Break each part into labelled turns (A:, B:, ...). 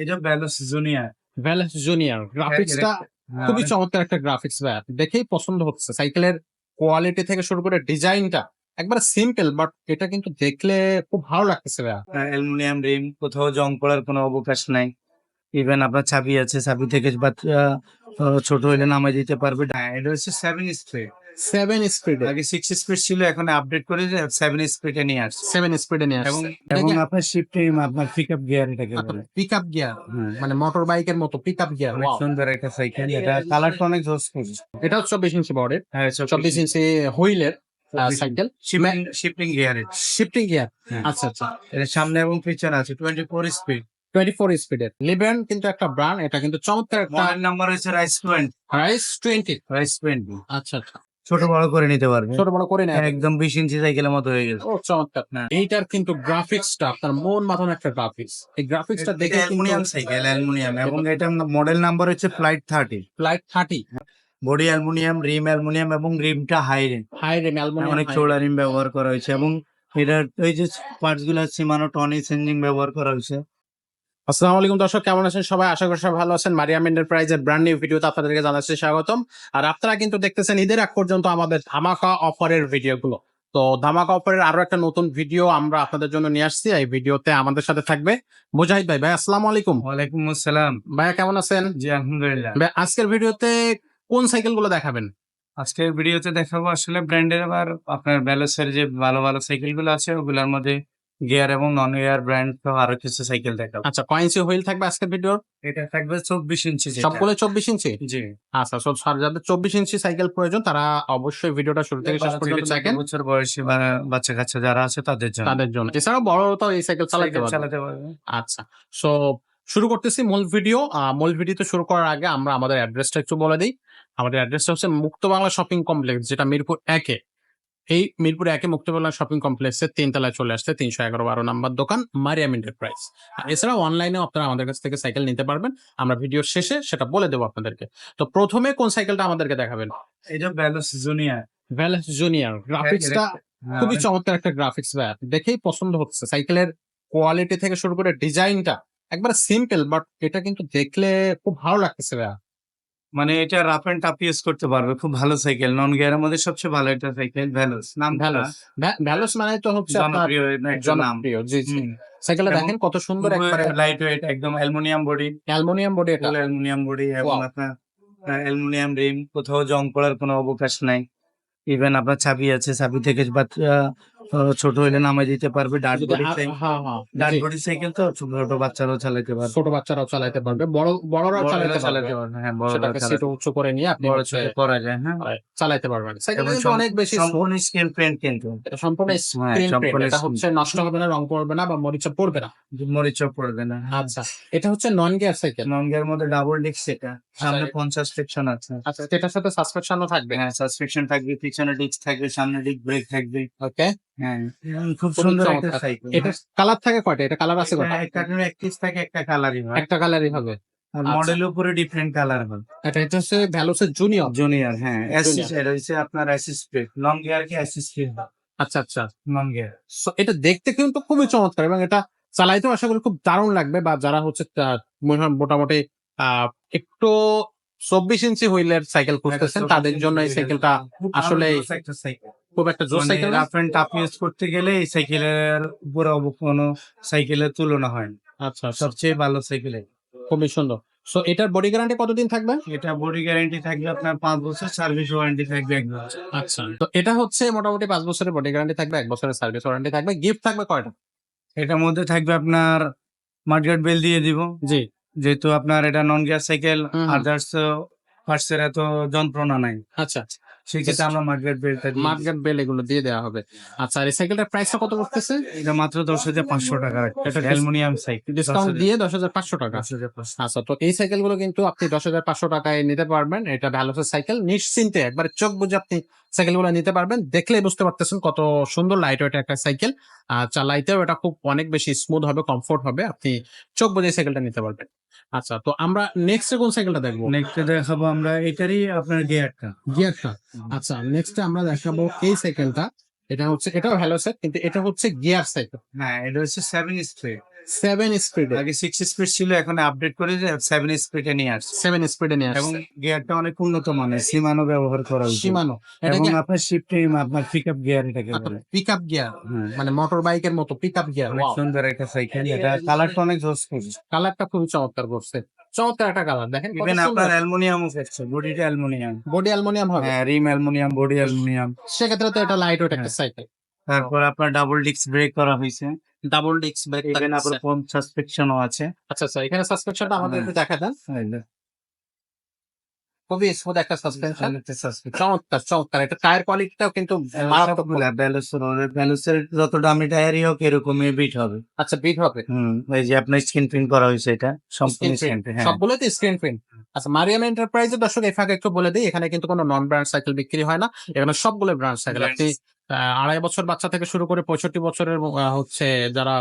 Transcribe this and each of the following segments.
A: এটা ব্যালোস জুনিয়র
B: ভ্যালেন্স জুনিয়র গ্রাফিক্সটা খুবই চমৎকার একটা গ্রাফিক্স ভাই। দেখেই পছন্দ হচ্ছে। সাইকেলের কোয়ালিটি থেকে শুরু করে ডিজাইনটা একবার সিম্পল বাট এটা কিন্তু দেখলে খুব ভালো লাগতেছে ভাইয়া।
A: অ্যালুমিনিয়াম রিম কোথাও জং পড়ার কোনো অবকাশ নাই। ইভেন আপনার চাবি আছে চাবি থেকে ছোট হইলে নামাই দিতে পারবে। হ্যাঁ এটা হচ্ছে সেভেন স্পিড
B: সেভেন স্পিড
A: আগে সিক্স স্পিড ছিল এখন আপডেট করে সেভেন স্পিডে নিয়ে আসছে।
B: সেভেন স্পিডে নিয়ে আসছে।
A: এবং আপনার শিফটিং আপনার পিক আপ গিয়ার এটাকে বলে।
B: Pick up gear. মানে মোটর বাইকের মতো পিক আপ গিয়ার
A: অনেক সুন্দর একটা সাইকেল এটা কালারটা অনেক জোস
B: এটা চব্বিশ ইঞ্চি বডির
A: হ্যাঁ
B: চব্বিশ ইঞ্চি হুইলের cycle
A: shifting gear
B: shifting gear. আচ্ছা আচ্ছা।
A: এটা সামনে এবং পিছনে আছে twenty four speed
B: twenty four স্পিডের লিবেন কিন্তু একটা ব্র্যান্ড এটা কিন্তু চমৎকার একটা
A: নাম্বার হচ্ছে rise twenty
B: rise twenty
A: rise twenty
B: আচ্ছা আচ্ছা।
A: ছোট বড় করে নিতে পারবে।
B: ছোট বড় করে নেয়
A: একদম বিশ ইঞ্চি সাইকেলের মতো হয়ে গেছে।
B: ও চমৎকার।
A: হ্যাঁ।
B: এইটার কিন্তু গ্রাফিক্সটা আপনার মন মাথানো একটা গ্রাফিক্স। এই গ্রাফিক্সটা দেখে
A: অ্যালুমিনিয়াম সাইকেল অ্যালুমিনিয়াম। এবং এটা মডেল নাম্বার হচ্ছে flight thirty
B: flight thirty
A: body aluminium rim aluminium এবং রিমটা high rim
B: high rim aluminium
A: অনেক চৌড়া রিম ব্যবহার করা হয়েছে এবং এটার ওই যে পার্টসগুলো সীমানো টনি চেঞ্জিং ব্যবহার করা হয়েছে।
B: আসসালামু আলাইকুম দর্শক কেমন আছেন সবাই? আশা করি সবাই ভালো আছেন। মারিয়াম এন্টারপ্রাইজের ব্র্যান্ড নিউ ভিডিওতে আপনাদেরকে জানাচ্ছি স্বাগতম। আর আপনারা কিন্তু দেখতেছেন ঈদের আগ পর্যন্ত আমাদের ধামাকা অফারের ভিডিওগুলো। তো ধামাকা অফারের আরও একটা নতুন ভিডিও আমরা আপনাদের জন্য নিয়ে আসছি। এই ভিডিওতে আমাদের সাথে থাকবে মুজাহিদ ভাই। ভাই আসসালামু আলাইকুম।
A: ওয়ালাইকুম আসসালাম।
B: ভাইয়া কেমন আছেন?
A: জি আলহামদুলিল্লাহ।
B: ভাই আজকের ভিডিওতে কোন সাইকেলগুলো দেখাবেন?
A: আজকের ভিডিওতে দেখাবো আসলে ব্র্যান্ডের আবার আপনার ব্যালোসের যে ভালো ভালো সাইকেলগুলো আছে ওগুলোর মধ্যে গিয়ার এবং নন গিয়ার ব্র্যান্ড সহ আরও কিছু সাইকেল দেখাবো।
B: আচ্ছা কয়েন্সি হুইল থাকবে আজকের ভিডিওর
A: এটা থাকবে চব্বিশ ইঞ্চি।
B: সবগুলো চব্বিশ ইঞ্চি
A: জি।
B: আচ্ছা সব স্যার যাদের চব্বিশ ইঞ্চি সাইকেল প্রয়োজন তারা অবশ্যই ভিডিওটা শুরু থেকে শেষ পর্যন্ত দেখেন।
A: বছর বয়সী বা বাচ্চা কাচ্চা যারা আছে তাদের জন্য।
B: তাদের জন্য। এছাড়াও বড় তো এই সাইকেল চালাতে পারবে।
A: চালাতে পারবে।
B: আচ্ছা সো শুরু করতেছি মূল ভিডিও মূল ভিডিওতে শুরু করার আগে আমরা আমাদের অ্যাড্রেসটা একটু বলে দিই। আমাদের অ্যাড্রেসটা হচ্ছে মুক্ত বাংলা শপিং কমপ্লেক্স যেটা মিরপুর একে। এই মিরপুরে একে মুক্ত বাংলা শপিং কমপ্লেক্সের তিনতলায় চলে আসছে তিনশো এগারো বারো নাম্বার দোকান মারিয়াম এন্টারপ্রাইজ আর এছাড়াও অনলাইনেও আপনারা আমাদের কাছ থেকে সাইকেল নিতে পারবেন। আমরা ভিডিওর শেষে সেটা বলে দেবো আপনাদেরকে। তো প্রথমে কোন সাইকেলটা আমাদেরকে দেখাবেন?
A: এটা ব্যালোস জুনিয়র
B: ভ্যালেন্স জুনিয়র গ্রাফিক্সটা খুবই চমৎকার একটা গ্রাফিক্স ভাই। দেখেই পছন্দ হচ্ছে। সাইকেলের কোয়ালিটি থেকে শুরু করে ডিজাইনটা একবার সিম্পল বাট এটা কিন্তু দেখলে খুব ভালো লাগতেছে ভাইয়া।
A: মানে এটা রাফ এন্ড টাফ ইউজ করতে পারবে খুব ভালো সাইকেল নন গিয়ারের মধ্যে সবচেয়ে ভালো একটা সাইকেল ভ্যালোস নাম
B: ভ্যালোস ভ্যালোস মানে তো হচ্ছে আপনার
A: জনপ্রিয়
B: জি জি। সাইকেলটা দেখেন কত সুন্দর একবারে
A: লাইট ওয়েট একদম অ্যালুমিনিয়াম বডি
B: অ্যালুমিনিয়াম বডি এটা।
A: অ্যালুমিনিয়াম বডি এবং আপনার অ্যালুমিনিয়াম রিম কোথাও জং পড়ার কোনো অবকাশ নাই। ইভেন আপনার চাবি আছে চাবি থেকে আহ, ছোট হইলে নামাই দিতে পারবে বডি
B: আ- হ্যাঁ হ্যাঁ।
A: বডি সাইকেল তো ছোট বাচ্চারাও চালাতে পারবে।
B: ছোট বাচ্চারাও চালাতে পারবে বড় বড়রাও চালাতে পারবে।
A: হ্যাঁ বড়রা
B: সেটাকে
A: চালাতে
B: উঁচু করে নিয়ে আপনি
A: বড় ছোট করা যায় হ্যাঁ।
B: চালাতে পারবেন সাইকেল কিন্তু অনেক বেশি
A: সম্পূর্ণ কিন্তু।
B: এটা সম্পূর্ণ
A: হ্যাঁ,
B: স্ক্রিন
A: সম্পূর্ণ
B: এটা হচ্ছে নষ্ট হবে না রং পড়বে না বা মরিচা পড়বে না।
A: মরিচও পড়বে না
B: আচ্ছা এটা হচ্ছে নন গিয়ার সাইকেল
A: নঙ্গের মধ্যে ডাবল ডিস্ক সেটা। সামনে
B: আচ্ছা।
A: পঞ্চাশ সেকশন আছে।
B: আচ্ছা এটার সাথে সাসপেনশনও থাকবে।
A: হ্যাঁ সাসপেকশন থাকবে পিছনে ডিস্ক থাকবে সামনে ডিস্ক ব্রেক থাকবে।
B: ওকে
A: হ্যাঁ। খুব সুন্দর একটা সাইকেল
B: এটা কালার থাকে কয়টা? এটা কালার আছে কয়টা?
A: একটা এক থাকে একটা কালারই হয়।
B: একটা কালারই হবে।
A: আর। মডেলের উপরে ডিফারেন্ট কালার হয়।
B: এটা এটা হচ্ছে ভ্যালোসের জুনিয়র
A: জুনিয়র হ্যাঁ। অ্যাসিস এটা হচ্ছে আপনার অ্যাসিস লং গিয়ার কি অ্যাসিস
B: আচ্ছা আচ্ছা।
A: লং গিয়ার
B: এটা দেখতে কিন্তু খুবই চমৎকার এবং এটা চালাইতেও আশা করি খুব দারুণ লাগবে বা যারা হচ্ছে মোটামুটি আহ, একটু চব্বিশ ইঞ্চি হুইলের সাইকেল খুঁজতেছেন তাদের জন্য এই সাইকেলটা আসলে খুব একটা জোর সাইকেল না।
A: রাফ এন্ড টাফ ইউজ করতে গেলে এই সাইকেলের উপরে কোনো সাইকেলের তুলনা হয় না।
B: আচ্ছা আচ্ছা,
A: সবচেয়ে ভালো সাইকেল
B: খুবই সুন্দর। সো এটার বডি গ্যারান্টি কতদিন থাকবে?
A: এটা বডি গ্যারান্টি থাকবে আপনার পাঁচ বছর সার্ভিস ওয়ারেন্টি থাকবে এক বছর।
B: আচ্ছা। তো এটা হচ্ছে মোটামুটি পাঁচ বছরের বডি গ্যারান্টি থাকবে এক বছরের সার্ভিস ওয়ারেন্টি থাকবে গিফট থাকবে কয়টা?
A: এটার মধ্যে থাকবে আপনার মার্কেট বেল দিয়ে দিব।
B: জি।
A: যেহেতু আপনার এটা নন গ্যাস সাইকেল। আদার্স ফার্স্টের এত যন্ত্রণা নাই।
B: আচ্ছা
A: সেক্ষেত্রে আমরা মার্কেট দিই
B: মার্কেট বেল এগুলো দিয়ে দেওয়া হবে। আচ্ছা এই সাইকেলটার প্রাইসটা কত করতেছে
A: এটা মাত্র দশ হাজার পাঁচশো টাকা।
B: এটা
A: অ্যালুমিনিয়াম সাইকেল
B: ডিসকাউন্ট দিয়ে দশ হাজার পাঁচশো টাকা। আচ্ছা তো এই সাইকেলগুলো কিন্তু আপনি দশ হাজার পাঁচশো টাকায় নিতে পারবেন। এটা ভ্যালোসের সাইকেল নিশ্চিন্তে একবার চোখ বুঝে আপনি সাইকেলগুলো নিতে পারবেন। দেখলেই বুঝতে পারতেছেন কত সুন্দর লাইট ওয়েট একটা সাইকেল আর চালাইতেও এটা খুব অনেক বেশি স্মুথ হবে কমফোর্ট হবে। আপনি চোখ বুঝে সাইকেলটা নিতে পারবেন। আচ্ছা তো আমরা নেক্সট কোন সাইকেলটা দেখব?
A: নেক্সটে দেখাবো আমরা এটারই আপনার গিয়ারটা
B: গিয়ারটা আচ্ছা নেক্সটে আমরা দেখাবো এই সাইকেলটা এটা হচ্ছে এটাও ভ্যালোসের কিন্তু এটা হচ্ছে গিয়ার সাইকেল
A: হ্যাঁ এটা হচ্ছে সেভেন স্পিড
B: সেভেন স্পিড
A: আগে সিক্স স্পিড ছিল এখন আপডেট করে সেভেন স্পিডে নিয়ে আসছে।
B: সেভেন স্পিডে নিয়ে
A: এবং
B: আসছে।
A: গিয়ারটা অনেক উন্নত মানের সীমানো ব্যবহার করা হয়েছে
B: সীমানো
A: এবং আপনার শিফটিং আপনার পিক আপ গিয়ার এটাকে বলে।
B: পিক আপ গিয়ার
A: হ্যাঁ।
B: মানে মোটর বাইকের মতো পিক আপ গিয়ার
A: অনেক সুন্দর একটা সাইকেল এটা কালারটা অনেক জোস
B: কালারটা খুবই চমৎকার করছে। চমৎকার একটা কালার দেখেন
A: ইভেন আপনার অ্যালুমিনিয়ামও ফেলছে বডিটা অ্যালুমিনিয়াম
B: বডি অ্যালুমিনিয়াম হবে।
A: হ্যাঁ রিম অ্যালুমিনিয়াম বডি অ্যালুমিনিয়াম
B: সেক্ষেত্রে তো এটা লাইট ওয়েট একটা। সাইকেল
A: তারপর আপনার ডাবল ডিস্ক ব্রেক করা হয়েছে।
B: ডাবল ডিস্ক ব্রেক
A: ইভেন আপনার ফোন সাসপেকশনও আছে।
B: আচ্ছা আচ্ছা এখানে সাসপেনশনটা আমাদের একটু দেখা দেন। খুবই স্মুথ একটা সাসপেনশন চমৎকার চমৎকার। এটা টায়ার কোয়ালিটিটাও কিন্তু মারাত্মক
A: ব্যালেন্সের যত দামি টায়ারই হোক এরকমই বিট হবে।
B: আচ্ছা বিট হবে।
A: হুম এই যে আপনার স্ক্রিন প্রিন্ট করা হয়েছে এটা সম্পূর্ণ স্ক্রিন
B: print। সবগুলোতে স্ক্রিন প্রিন্ট আচ্ছা মারিয়াম এন্টারপ্রাইজের দর্শক এই ফাঁকে একটু বলে দিই এখানে কিন্তু কোনো নন ব্র্যান্ড সাইকেল বিক্রি হয় না। এখানে সবগুলো ব্র্যান্ড সাইকেল আপনি আড়াই বছর বাচ্চা থেকে শুরু করে পঁয়ষট্টি বছরের হচ্ছে যারা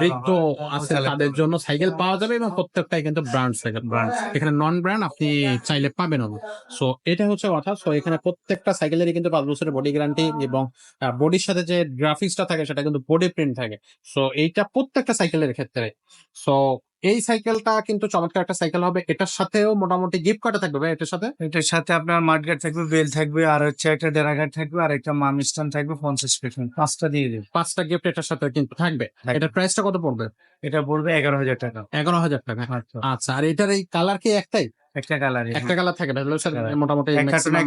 B: বৃদ্ধ আছে তাদের জন্য সাইকেল পাওয়া যাবে এবং প্রত্যেকটাই কিন্তু ব্র্যান্ড সাইকেল
A: ব্র্যান্ড
B: এখানে নন ব্র্যান্ড আপনি চাইলে পাবেন সো এটা হচ্ছে কথা। সো এখানে প্রত্যেকটা সাইকেলেরই কিন্তু পাঁচ বছরের বডি গ্যারান্টি এবং বডির সাথে যে গ্রাফিক্সটা থাকে সেটা কিন্তু বডি প্রিন্ট থাকে। সো এইটা প্রত্যেকটা সাইকেলের ক্ষেত্রে। সো এই সাইকেলটা কিন্তু চমৎকার একটা সাইকেল হবে। এটার সাথেও মোটামুটি গিফট কাটা থাকবে ভাই এটার সাথে?
A: এটার সাথে আপনার মাঠগার্ড থাকবে বেল থাকবে আর হচ্ছে একটা ডেরাগার্ড থাকবে আর একটা মাম স্ট্যান্ড থাকবে পঞ্চাশ সাসপেকশন পাঁচটা দিয়ে দেবে।
B: পাঁচটা গিফট এটার সাথে কিন্তু থাকবে।
A: থাকবে।
B: এটার প্রাইসটা কত পড়বে?
A: এটা পড়বে এগারো হাজার টাকা।
B: এগারো হাজার টাকা।
A: আচ্ছা।
B: আচ্ছা আর এটার এই কালার কি একটাই?
A: একটা
B: একটা কালার থাকে ভালো স্যার মোটামুটি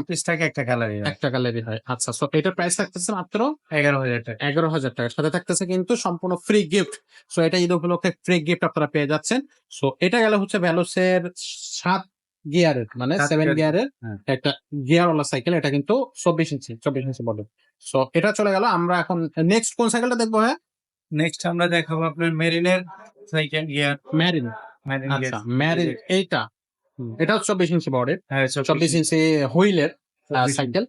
A: পিস থাকে একটা কালারই
B: একটা কালারই হয়। আচ্ছা সো এটার প্রাইস থাকতেছে মাত্র
A: এগারো হাজার টাকা।
B: এগারো হাজার টাকা। সাথে থাকতেছে কিন্তু সম্পূর্ণ ফ্রি গিফট সো এটা ঈদ উপলক্ষে ফ্রি গিফট আপনারা পেয়ে যাচ্ছেন। সো এটা গেল হচ্ছে ভ্যালোসের সাত গিয়ারের মানে সেভেন গিয়ারের
A: হ্যাঁ।
B: একটা গিয়ারওয়ালা সাইকেল এটা কিন্তু চব্বিশ ইঞ্চি চব্বিশ ইঞ্চি সো এটা চলে গেল আমরা এখন নেক্সট কোন সাইকেলটা দেখব হ্যাঁ?
A: নেক্সট আমরা দেখাবো আপনার মেরিনের সাইকেল গিয়ার মেরিন
B: এইটা। এটাও চব্বিশ ইঞ্চি বডির
A: হ্যাঁ
B: চব্বিশ ইঞ্চি। হুইলের cycle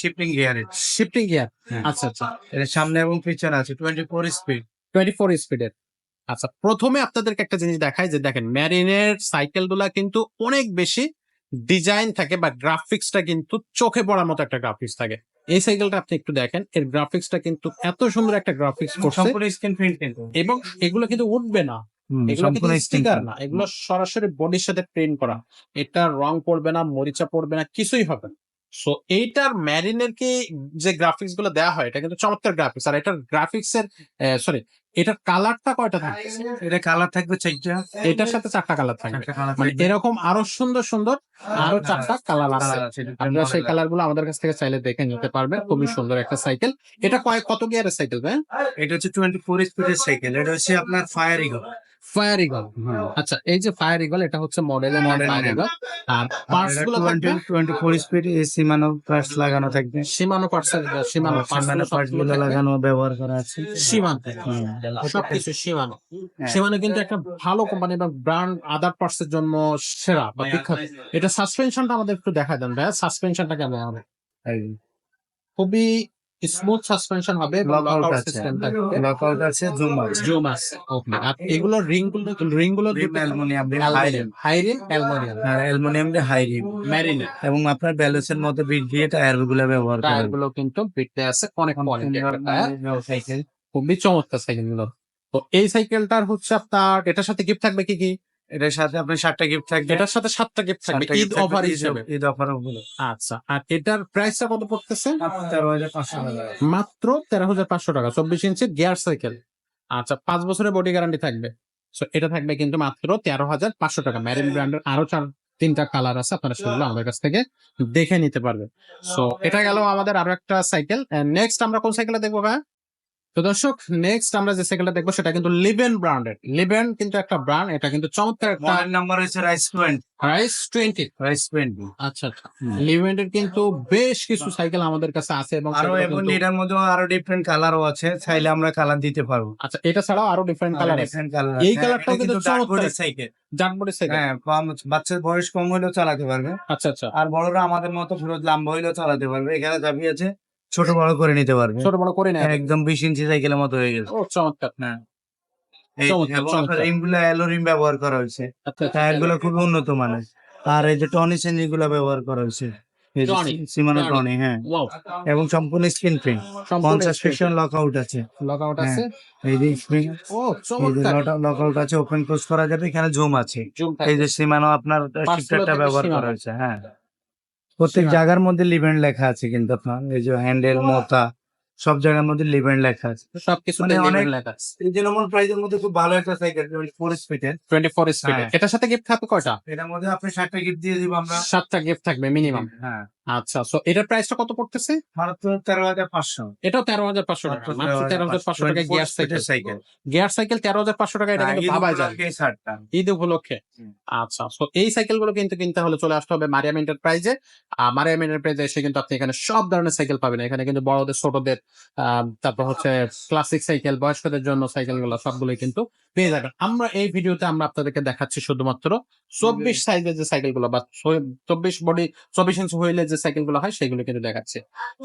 A: shifting gear
B: shifting gear. আচ্ছা আচ্ছা।
A: এটা সামনে এবং পিছনে আছে twenty four speed
B: twenty four স্পিডের আচ্ছা প্রথমে আপনাদেরকে একটা জিনিস দেখাই যে দেখেন ম্যারিনের সাইকেলগুলা কিন্তু অনেক বেশি ডিজাইন থাকে বা গ্রাফিক্সটা কিন্তু চোখে পড়ার মতো একটা গ্রাফিক্স থাকে। এই সাইকেলটা আপনি একটু দেখেন এর গ্রাফিক্সটা কিন্তু এত সুন্দর একটা গ্রাফিক্স করছে এবং এগুলো কিন্তু উঠবে না। এগুলো কিন্তু স্টিকার না এগুলো সরাসরি বডির সাথে প্রিন্ট করা। এটা রং পড়বে না মরিচা পড়বে না কিছুই হবে না। সো এইটার ম্যারিনের কি যে গ্রাফিক্সগুলো দেওয়া হয় এটা কিন্তু চমৎকার গ্রাফিক্স আর এটার গ্রাফিক্স এর সরি এটার কালারটা কয়টা থাকে
A: এটা কালার থাকবে চারটা।
B: এটার সাথে চারটা কালার থাকবে। মানে এরকম আরও সুন্দর সুন্দর আরও চারটা কালার আছে। আপনারা সেই কালারগুলো আমাদের কাছ থেকে চাইলে দেখে নিতে পারবেন। খুবই সুন্দর একটা সাইকেল এটা কয় কত গিয়ারের সাইকেল ভাই?
A: এটা হচ্ছে টোয়েন্টি ফোর স্পিডের সাইকেল এটা হচ্ছে আপনার ফায়ার ইগল
B: ফায়ার ইগল আচ্ছা এই যে ফায়ার ইগল এটা হচ্ছে মডেলের
A: Model
B: ফায়ার। ইগল আর পার্টসগুলো থাকবে
A: twenty four speed Shimano parts লাগানো থাকবে।
B: সীমানো পার্টস সীমানো
A: সীমানো পার্টসগুলো লাগানো ব্যবহার করা আছে।
B: সীমান্ত
A: হুম।
B: সবকিছু সীমানো
A: হ্যাঁ।
B: সীমানো কিন্তু একটা ভালো কোম্পানি এবং ব্র্যান্ড আদার পার্টস এর জন্য সেরা বা বিখ্যাত। এটা সাসপেনশনটা আমাদের একটু দেখা দেন ভাইয়া। সাসপেনশনটা কেমন হবে? খুবই স্মুথ সাসপেনশন হবে লকআউট
A: আছে।
B: সিস্টেম থাকবে।
A: লকআউট আছে জুম আছে।
B: জুম আছে ওকে আর এগুলো রিংগুলো রিংগুলো
A: aluminium
B: aluminium high rim aluminium
A: আর অ্যালুমিনিয়াম দিয়ে হাই রিম
B: ম্যারিনে
A: এবং আপনার ব্যালেন্সের মধ্যে বিট দিয়ে টায়ারগুলো ব্যবহার করা
B: টায়ারগুলো কিন্তু বিটতে আছে অনেক কোয়ালিটি
A: সাইকেল
B: খুবই চমৎকার সাইকেলগুলো। তো এই সাইকেলটার হচ্ছে আপনার এটার সাথে গিফট থাকবে কি কি?
A: এটার সাথে আপনার সাতটা গিফট থাকবে।
B: এটার সাথে সাতটা গিফট থাকবে ঈদ অফার হিসেবে।
A: ঈদ অফারগুলো
B: আচ্ছা আর এটার প্রাইসটা কত পড়তেছে?
A: তেরো হাজার পাঁচশো টাকা।
B: মাত্র তেরো হাজার পাঁচশো টাকা চব্বিশ ইঞ্চির গিয়ার সাইকেল আচ্ছা পাঁচ বছরের বডি গ্যারান্টি থাকবে। সো এটা থাকবে কিন্তু মাত্র তেরো হাজার পাঁচশো টাকা। ম্যারিন ব্র্যান্ডের আরও চার তিনটা কালার আছে আপনারা সেগুলো আমাদের কাছ থেকে দেখে নিতে পারবেন। সো এটা গেল আমাদের আরও একটা সাইকেল নেক্সট আমরা কোন সাইকেলটা দেখব ভাই তো দর্শক নেক্সট আমরা যে সাইকেলটা দেখব সেটা কিন্তু লিভেন ব্র্যান্ডের লিভেন কিন্তু একটা ব্র্যান্ড এটা কিন্তু চমৎকার একটা
A: মডেল নাম্বার হচ্ছে rise twenty
B: rise twenty
A: rise twenty
B: আচ্ছা আচ্ছা। লিভেন্টের কিন্তু বেশ কিছু সাইকেল আমাদের কাছে আছে এবং আরও
A: এবং এটার মধ্যে আরও ডিফারেন্ট কালারও আছে চাইলে আমরা কালার দিতে পারব।
B: আচ্ছা এটা ছাড়াও আরও ডিফারেন্ট কালার
A: ডিফারেন্ট কালার
B: এই colourটাও কিন্তু চমৎকার।
A: সাইকেল
B: জানবুরি সাইকেল
A: হ্যাঁ বাচ্চার বয়স কম হলেও চালাতে পারবে।
B: আচ্ছা আচ্ছা।
A: আর বড়রা আমাদের মতো ফেরত লম্বা হইলেও চালাতে পারবে। এখানে চাবি আছে। ছোট বড় করে নিতে পারবে।
B: ছোট বড় করে নেয়
A: একদম বিশ ইঞ্চি সাইকেলের মতো হয়ে গেছে।
B: ও চমৎকার।
A: অ্যালো রিম ব্যবহার করা হয়েছে।
B: আচ্ছা
A: টায়ারগুলো খুব উন্নত মানের। আর এই যে টনি চেঞ্জিংগুলো ব্যবহার করা হয়েছে। টনি হ্যাঁ। এবং সম্পূর্ণ স্ক্রিন প্রিন্ট পঞ্চাশ লক আউট আছে।
B: লক আউট
A: হ্যাঁ।
B: আছে।
A: এই যে স্ক্রিন।
B: ও চমৎকার।
A: লক আউট আছে ওপেন ক্লোজ করা যাবে এখানে জুম আছে। এই যে সীমানো আপনার ব্যবহার করা হয়েছে হ্যাঁ। প্রত্যেক জায়গার মধ্যে লিভেন্ট লেখা আছে কিন্তু আপনার। এই যে হ্যান্ডেল মোতা সব জায়গার মধ্যে লিভেন্ট লেখা আছে।
B: সবকিছু
A: মানে অনেক-
B: লেখা আছে।
A: এই যে নর্মাল প্রাইজের মধ্যে খুব ভালো একটা সাইকেল ফোর স্পিডের
B: 24 স্পিড
A: হ্যাঁ।
B: এটার সাথে গিফট থাকবে কয়টা?
A: এটার মধ্যে আপনি ষাটটা গিফট দিয়ে দিব আমরা।
B: সাতটা গিফট থাকবে মিনিমাম
A: হ্যাঁ।
B: আচ্ছা সো এটার প্রাইসটা কত পড়তেছে?
A: তেরো হাজার পাঁচশো।
B: এটাও তেরো হাজার পাঁচশো টাকা মাত্র তেরো হাজার পাঁচশো টাকা গিয়ার সাইকেল গিয়ার সাইকেল তেরো হাজার পাঁচশো টাকা এটা
A: হ্যাঁ,
B: কিন্তু ভাবাই যায়। ঈদ উপলক্ষে। আচ্ছা তো এই সাইকেলগুলো কিন্তু কিনতে হলে চলে আসতে হবে মারিয়াম এন্টারপ্রাইজে আর মারিয়াম এন্টারপ্রাইজে এসে কিন্তু আপনি এখানে সব ধরনের সাইকেল পাবেন। এখানে কিন্তু বড়দের ছোটদের আহ, তারপর হচ্ছে ক্লাসিক সাইকেল বয়স্কদের জন্য সাইকেলগুলো সবগুলোই কিন্তু পেয়ে যাবেন। আমরা এই ভিডিওতে আমরা আপনাদেরকে দেখাচ্ছি শুধুমাত্র চব্বিশ সাইজের যে সাইকেলগুলো বা চব্বিশ বডি চব্বিশ ইঞ্চি হুইলের যে সাইকেলগুলো হয় সেগুলো কিন্তু দেখাচ্ছে।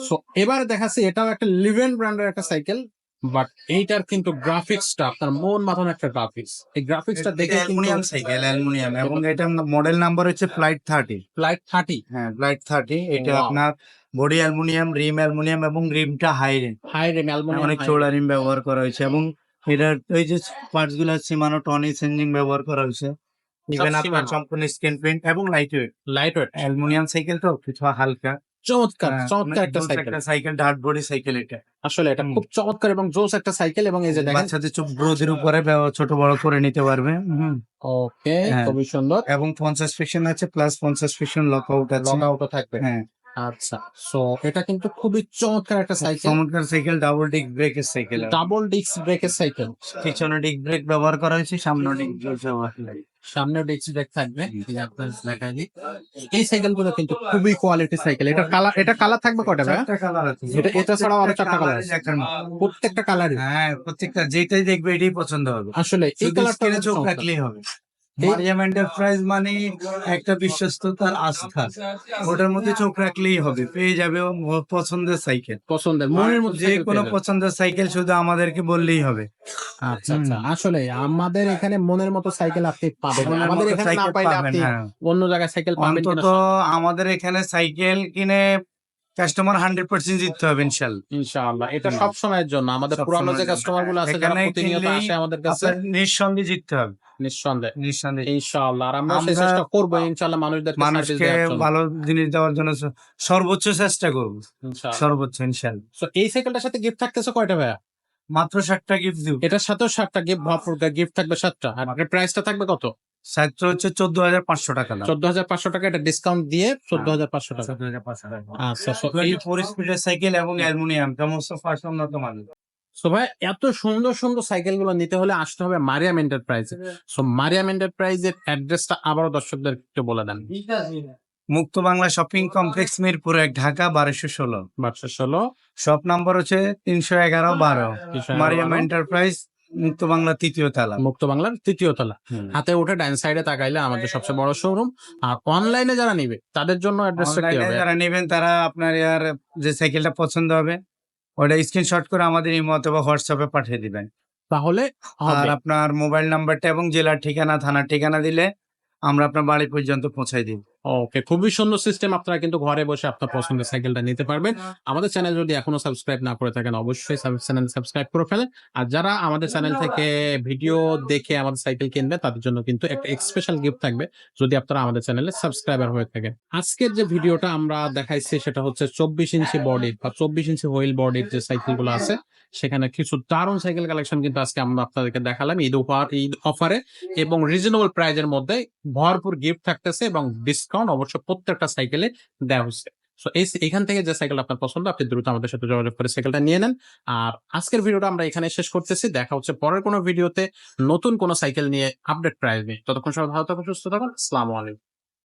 B: সো এবার দেখাচ্ছে এটাও একটা লিভেন ব্র্যান্ডের একটা সাইকেল বাট এইটার কিন্তু গ্রাফিক্সটা আপনার মন মাথানো একটা গ্রাফিক্স এই গ্রাফিক্সটা দেখে
A: অ্যালুমিনিয়াম সাইকেল অ্যালুমিনিয়াম। এবং এটা মডেল নাম্বার হচ্ছে ফ্লাইট থার্টি
B: ফ্লাইট থার্টি
A: হ্যাঁ ফ্লাইট থার্টি এটা আপনার বডি অ্যালুমিনিয়াম রিম অ্যালুমিনিয়াম এবং রিমটা high rim
B: high rim aluminium
A: অনেক চৌড়া রিম ব্যবহার করা হয়েছে এবং এটার ওই যে পার্টসগুলো সীমানো টনি চেঞ্জিং ব্যবহার করা হয়েছে। ইভেন আপনার সম্পূর্ণ স্ক্রিন প্রিন্ট এবং light weight
B: light weight
A: aluminium cycle তো কিছু হালকা।
B: চমৎকার
A: হ্যাঁ,
B: চমৎকার একটা cycle.
A: Cycle dirt body cycle এটা।
B: আসলে এটা খুব চমৎকার এবং জোস একটা সাইকেল এবং এই যে দেখেন।
A: বাচ্চাদের চোখ ব্রোদের উপরে ছোট বড় করে নিতে পারবে
B: ওকে
A: হ্যাঁ।
B: খুবই সুন্দর।
A: এবং পঞ্চাশ ফিকশন আছে প্লাস পঞ্চাশ ফিকশন লক আউট আছে।
B: লক আউটও থাকবে।
A: হ্যাঁ।
B: আচ্ছা সো এটা কিন্তু খুবই চমৎকার একটা সাইকেল।
A: চমৎকার সাইকেল ডাবল ডিক ব্রেকের সাইকেল।
B: ডাবল ডিস্ক ব্রেকের সাইকেল।
A: পিছনে ডিক ব্রেক ব্যবহার করা হয়েছে সামনে ডিক ব্রেক ব্যবহার করা হয়েছে।
B: সামনে ডিস্ক ব্রেক থাকবে। আপনার এই সাইকেলগুলো কিন্তু খুবই কোয়ালিটি সাইকেল এটা কালার এটা কালার থাকবে কটা ভাই?
A: কালার
B: এটা- এটা ছাড়াও আরও চারটা
A: মধ্যে।
B: প্রত্যেকটা কালার
A: হ্যাঁ প্রত্যেকটা যেটাই দেখবে এটাই পছন্দ হবে।
B: আসলে এই
A: কালার
B: কালারটা
A: চোখ রাখলেই হবে। মারিয়াম এন্টারপ্রাইজ মানে একটা বিশ্বস্ততার আস্থা। ওটার মধ্যে চোখ রাখলেই হবে পেয়ে যাবে পছন্দের সাইকেল
B: পছন্দের মনের মধ্যে
A: যে কোনো পছন্দের সাইকেল শুধু আমাদেরকে বললেই হবে।
B: আচ্ছা আচ্ছা আসলে আমাদের এখানে মনের মতো সাইকেল আপনি পাবেন আমাদের এখানে না পাইলে আপনি
A: হ্যাঁ।
B: অন্য জায়গায় সাইকেল পাবেন
A: অন্তত আমাদের এখানে সাইকেল কিনে কাস্টমার হান্ড্রেড পার্সেন্ট জিততে হবে ইনশাল্লাহ
B: ইনশাআল্লাহ। এটা সব সময়ের জন্য। আমাদের পুরানো যে কাস্টমারগুলো আছে যারা প্রতিনিয়ত আসে আমাদের কাছে
A: নিঃসন্দেহে জিততে হবে।
B: নিঃসন্দেহে।
A: নিঃসন্দেহে
B: ইনশাআল্লাহ। আর আমরা সেই চেষ্টা করব ইনশাআল্লাহ মানুষদের
A: মানুষকে ভালো জিনিস দেওয়ার জন্য সর্বোচ্চ চেষ্টা করব। সর্বোচ্চ ইনশাল্লাহ
B: তো এই সাইকেলটার সাথে গিফট থাকতেছে কয়টা ভাইয়া?
A: মাত্র ষাটটা গিফট দিব।
B: এটার সাথেও সাতটা গিফট ভরপুর গিফট থাকবে সাতটা। আর প্রাইসটা থাকবে কত?
A: সাতটা হচ্ছে চোদ্দ হাজার পাঁচশো টাকা
B: চোদ্দ হাজার পাঁচশো টাকা এটা ডিসকাউন্ট দিয়ে চোদ্দ হাজার পাঁচশো টাকা।
A: চোদ্দ হাজার পাঁচশো টাকা।
B: আচ্ছা
A: ফোর স্পিডের সাইকেল এবং অ্যালুমিনিয়াম সমস্ত ফার্স্ট উন্নত মানের
B: সো ভাই এত সুন্দর সুন্দর সাইকেলগুলো নিতে হলে আসতে হবে মারিয়াম এন্টারপ্রাইজে সো মারিয়াম এন্টারপ্রাইজের অ্যাড্রেসটা আবারও দর্শকদের একটু বলে দেন।
A: মুক্ত বাংলা শপিং কমপ্লেক্স মিরপুর এক ঢাকা বারোশো ষোলো।
B: বারোশো ষোলো।
A: শপ নাম্বার হচ্ছে তিনশো এগারো বারো। মারিয়াম এন্টারপ্রাইজ মুক্ত বাংলা তৃতীয় তালা।
B: মুক্ত বাংলার তৃতীয় তলা। হাতে উঠে ডাইন সাইডে তাকাইলে আমাদের সবচেয়ে বড় শোরুম আর অনলাইনে যারা নিবে তাদের জন্য অ্যাড্রেসটা কি হবে?
A: যারা নেবেন তারা আপনার ইয়ার যে সাইকেলটা পছন্দ হবে ওটা স্ক্রিনশট করে আমাদের ইমো অথবা হোয়াটসঅ্যাপে পাঠিয়ে দিবেন।
B: তাহলে
A: আর আপনার মোবাইল নাম্বারটা এবং জেলার ঠিকানা থানার ঠিকানা দিলে আমরা আপনার বাড়ি পর্যন্ত পৌঁছাই দিব।
B: ওকে খুবই সুন্দর সিস্টেম আপনারা কিন্তু ঘরে বসে আপনার পছন্দের সাইকেলটা নিতে পারবেন। আমাদের চ্যানেল যদি এখনও সাবস্ক্রাইব না করে থাকেন অবশ্যই চ্যানেল সাবস্ক্রাইব করে ফেলেন। আর যারা আমাদের চ্যানেল থেকে ভিডিও দেখে আমাদের সাইকেল কিনবে তাদের জন্য কিন্তু একটা স্পেশাল গিফট থাকবে যদি আপনারা আমাদের চ্যানেলে সাবস্ক্রাইবার হয়ে থাকেন। আজকের যে ভিডিওটা আমরা দেখাইছি সেটা হচ্ছে চব্বিশ ইঞ্চি বডি বা চব্বিশ ইঞ্চি হুইল বডির যে সাইকেলগুলো আছে সেখানে কিছু দারুণ সাইকেল কালেকশন কিন্তু আজকে আমরা আপনাদেরকে দেখালাম ঈদ উপহার ঈদ অফারে এবং রিজনেবল প্রাইজের মধ্যে ভরপুর গিফট থাকতেছে এবং ডিসকাউন্ট অবশ্য প্রত্যেকটা সাইকেলে দেওয়া হয়েছে। সো এই এখান থেকে যে সাইকেল আপনার পছন্দ, আপনি দ্রুত আমাদের সাথে যোগাযোগ করে সাইকেলটা নিয়ে নেন। আর আজকের ভিডিওটা আমরা এখানে শেষ করতেছি। দেখা হচ্ছে পরের কোনো ভিডিওতে নতুন কোনো সাইকেল নিয়ে আপডেট প্রাইস নিয়ে ততক্ষণ সবাই ভালো থাকুন, সুস্থ থাকুন। আসসালামু আলাইকুম।